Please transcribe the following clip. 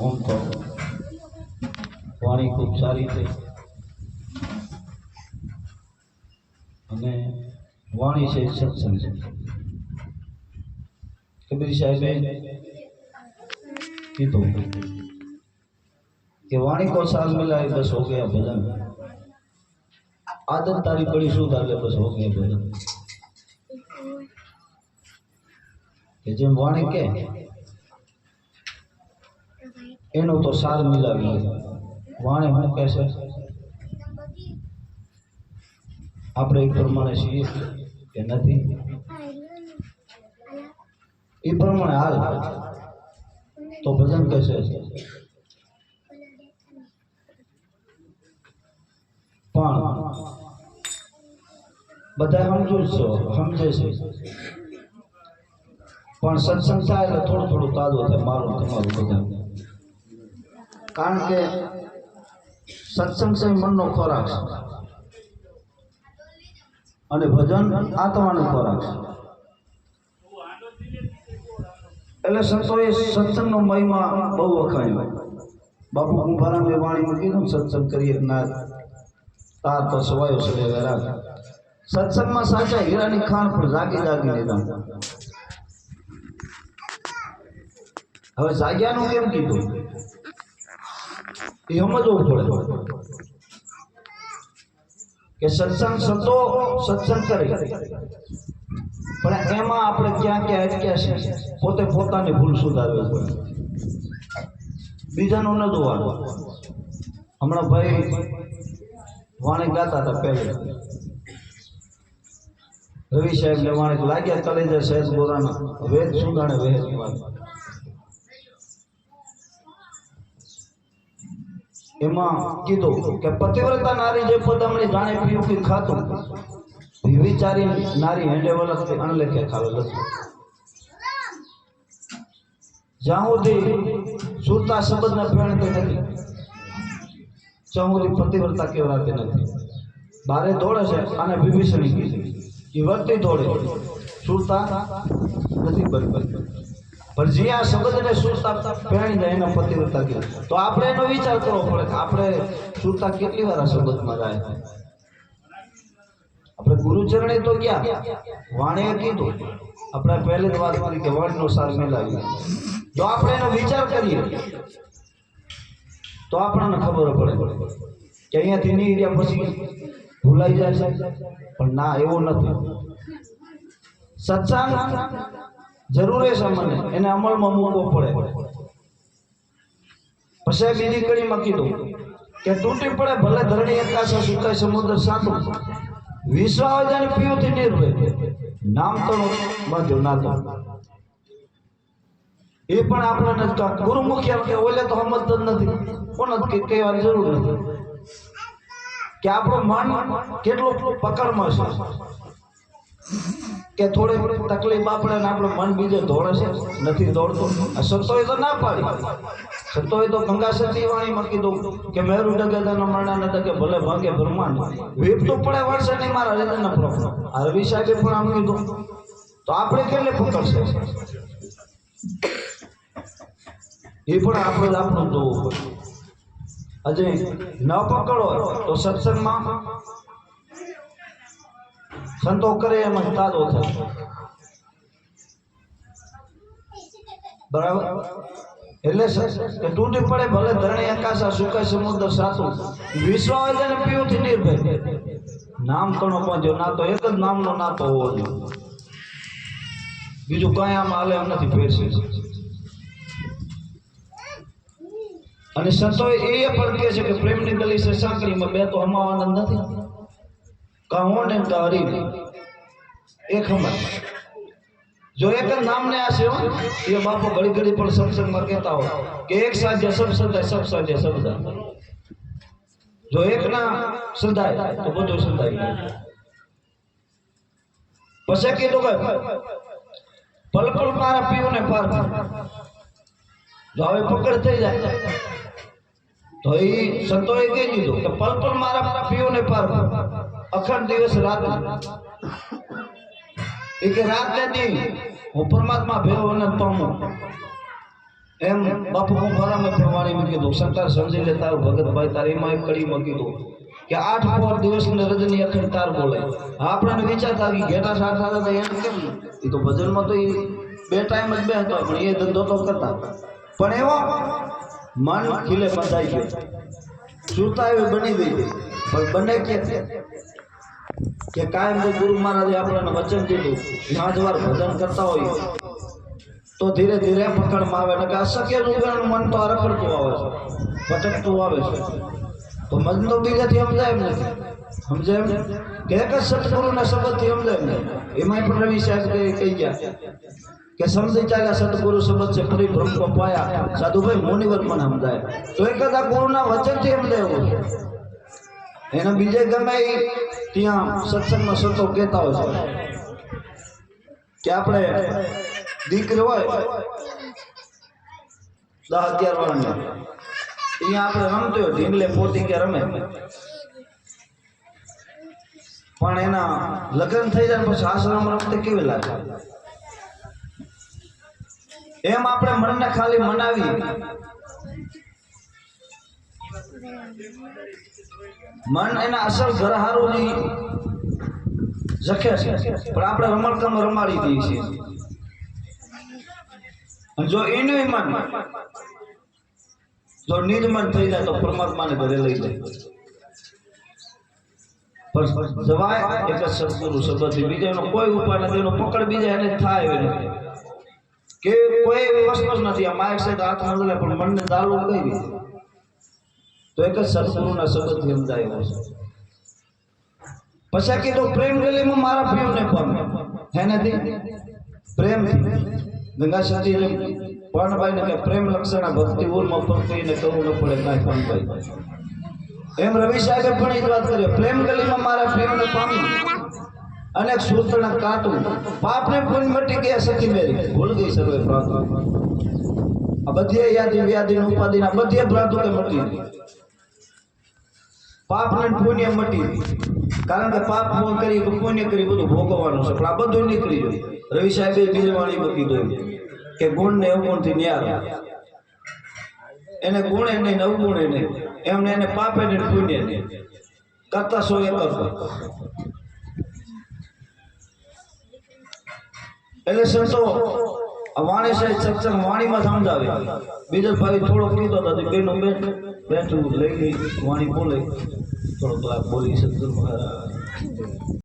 હું તો વાણી ખૂબ સારી છે. અને વાણી છે, સત્સંગ છે. કબીર સાહેબે કીધું કે વાણી કો સાલ મિલાય બસ હો ગયા ભજન. આદત તારી પડી, શું તારે બસ હો ગયા ભજન? કે જેમ વાણી કે એનો તો સાર મિલાવી લે. વાણી શું કહેશે આપણે એ પ્રમાણે છીએ કે નથી? એ પ્રમાણે હાલ. તો ભજન કહેશે પણ બધા સમજુ જ છો સમજે છે. પણ સત્સંગ થાય એટલે થોડું થોડું તાજું થાય, મારું તમારું બધા કારણ કે સત્સંગ છે મનનો ખોરાક અને ભજન આત્માનો ખોરાક એટલે સંતોએ સત્સંગનો મહિમા બહુ વખાણ્યો. બાપુ કુંભારામ એ વાણી મૂકી દઉં સત્સંગ કરીએ ના? તાર તો સવાયો સવે વેરાગ સત્સંગમાં સાચા હીરાની ખાણ પણ જાગી જાગી લીધા. હવે જાગ્યાનું કેમ કીધું? એ સમજવું પડે. કે સત્સંગ સંતો સત્સંગ કરે. પણ એમાં આપણે ક્યાં ક્યાં અટક્યા છે? પોતે પોતાની ભૂલ સુધારવી પડે. બીજાનું ન જોવાનું. હમણાં ભાઈ વાણી ગાતા હતા પહેલે. રવિ સાહેબ ને વાણી લાગ્યા કલેજે સહેજ બોરાના વેદ સુધાણે વેદ એમાં કીધું કે પતિવ્રતા નારી જે પદમણી જાણે પીયું કે ખાતું વિચારી નારી હેંડે વલખતી અણલેખે ખાવે લખતું જ્યાં સુધી સુરતા શબ્દને પ્રેરણતી નથી, ત્યાં સુધી પતિવ્રતા કહેવાતી નથી. બારે દોડે છે અને વિભીષણી કીધી. એ વર્તી દોડે સુરતા નથી બનતી. પણ જે આ શબ્દને સુરતા પ્રેણી જાય એને પતિવ્રતા કીધું તો આપણે એનો વિચાર કરવો પડે કે આપણે સુરતા કેટલી વાર આ શબ્દમાં જાય? આપણે ગુરુચરણે તો ગયા. વાણે કીધું. આપણે પહેલી જ વાત કરી કે વાણીનો સાર મેળવી જો આપણે એનો વિચાર કરીએ, તો આપણને ખબર પડે કે અહીંયાથી નીકળ્યા પછી ભૂલાઈ જાય છે. પણ ના, એવું નથી. સત્સંગ જરૂરી છે મને એને અમલમાં મૂકવો પડે. પછી બીજી કડીમાં કીધું કે તૂટી પડે ભલે ધરણી એકાશે સુકાય સમુદ્ર સાતું વિશ્વાવજાને પીઓથી નિર્ભય નામ તો બાંધ્યું ના તો એ પણ આપણે નથી કહા ગુરુમુખી કે ઓલે તો સમજતો જ નથી. કોણ જ કહેવાની જરૂર નથી. કે આપણું મન કેટલું પકડમાં છે. કે થોડી તકલીફ આપણે આપણું મન બીજે દોડે છે, નથી દોડતું સંતોએ તો ના પાડી. સંતોએ તો ગંગા સતી વાણીમાં કીધું કે મેરું ડગે તનો મરણા ન ડગે ભલે ભાગે બ્રહ્માંડ. વીપતું પડે વર્ષે નહીં મારા હૃદયના પ્રશ્ન આ રવિ સાહેબે પણ આમ કીધું. તો આપણે કેટલે પકડશે એ પણ આપણે આપણું જોવું પડે. હજી ન પકડો તો સત્સંગમાં સંતો કરે એમાં તાજો થાય. બરાબર? એટલે કે તૂટી પડે ભલે ધરણી આકાશા સુકાય સમુદ્ર સાતું વિશ્વ હોય તેને નિર્ભય. નામ કણો પહોંચ્યો ના તો એક જ નામનો નાતો હોવો જોઈએ. બીજું કઈ આમ હાલે એમ નથી ફેરશે અને સંતો એ પણ કહે છે કે પ્રેમની ગલી છે સાંકળીમાં, બે તો અમાવાના નથી. કા હું ને કા હરી એક હમા જો એક જ નામને આ છે હો, એ બાપો ઘડી ઘડી પણ સત્સંગમાં કહેતા હોય કે એક સાજે સબ સદાય સબ સાજે સબદા જો એક ના સંધાય તો બધું સંધાય જાય. પછી કીધું કે પલ પલ મારા પીવું ને પાર જો હવે પકડ થઈ જાય તો એ સંતોએ કહી દીધું કે પલ પલ મારા પીવું ને પાર અખંડ દિવસ રાત એ કે રાત ને હું પરમાત્મા ભેરો અને પામું એમ બાપુ હું ફરામાં પ્રમાણે કીધું, સરકાર સમજી લે તારું ભગતભાઈ, તારી એમાં એક કડી મૂકી દઉં કે આઠ પોર દિવસ ને રજની અખંડ તાર બોલે. આપણને વિચારતા કે ઘેટા સાથ હતા એમ કેમ? એ તો ભજનમાં તો એ બે ટાઈમ જ બે હતો પણ એ ધંધો તો કરતા. પણ એવો મન ખીલે બંધાઈ ગયો. સુરતા એવી બની ગઈ. પણ બને કે કે કાયમ જો ગુરુ મહારાજે આપણને વચન કીધું પાંચ વાર ભજન કરતા હોય, તો ધીરે ધીરે પકડમાં આવે. કે અશક્ય રૂપેણ મન તો અરખડતું આવે છે, ભટકતું આવે છે. તો મન તો બીજાથી સમજાય એમ નથી. સમજાય એમ? કે એક જ સદગુરુના શબ્દથી સમજાય એમ એમાં પણ રવિ સાહેબ કહી ગયા કે સમજી ચાલ્યા સદગુરુ શબ્દ છે, ફરી બ્રહ્મ પાયા. સાધુભાઈ મોનિવર પણ સમજાય. તો એક જ આ ગુરુના વચનથી સમજાય એવું છે. એને બીજે ગમે ત્યાં સત્સંગમાં સંતો કહેતા હોય છે કે આપણે દીકરી હોય દસ અગિયાર વર્ષની અહીંયા આપણે રમતો ઢીંગલે પોતી કે રમે. પણ એના લગ્ન થઈ જાય પછી આશ્રમ રમતે કેવી લાગે? એમ આપણે મનને ખાલી મનાવી મન એના અસલ ઘર હારું જખે છે પણ આપણે રમણકમ રમાડી દઈએ છીએ જો એનું મન, જો નિર્મન થઈ જાય તો પરમાત્માને ઘરે લઈ જાય. જવાય એક જ સદગુરુ શબ્દથી બીજાનો કોઈ ઉપાય નથી. એનો પકડ બીજા એને થાય એને કે કોઈ એવી વસ્તુ નથી. આ માયક સાહેબ હાથ લગે પણ મનને દારૂ કઈ રીતે તો એક જ સદગુરુના શબ્દથી સમજાયો છે. પછી કીધું પ્રેમ ગલીમાં મારા પ્રિયને પામે હે નથી પ્રેમ. ગંગા સતી પર્ણભાઈ ને પ્રેમ લક્ષણા ભક્તિ ઉર્માં ભક્તિ ને કરવું ન પડે કાંઈ પર્ણભાઈ એમ રવિ સાહેબે પણ એક વાત કરી, પ્રેમ ગલીમાં મારા પ્રેમને પામી અનેક સૂત્રના કાટું. પાપને પૂન મટી ગયા સખી મેરી. ભૂલ ગઈ સર્વે પ્રાંતો આ બધી યાદી વ્યાધી ઉપાધિ ના બધી પ્રાંતો મટી. પાપ ને પુણ્ય મટી કારણ કે પાપ કરી પુણ્ય કરી બધું ભોગવવાનું છે. પણ આ બધું નીકળી ગયું. રવિ સાહેબે બીજવાણી મૂકી દો કે ગુણ ને અવગુણથી ન્યાર એને ગુણે નહીં અવગુણે નહીં. એમને એને પાપે ને પુણ્ય નહીં. કરતા સો એ એટલે સંતો વાણી સાહેબ સત્સંગ વાણીમાં સમજાવે. બીજો ભાઈ થોડો કીધો હતો બેનો. બેઠ બેઠું લઈ વાણી બોલે થોડો આ બોલી શકતો મહારાજ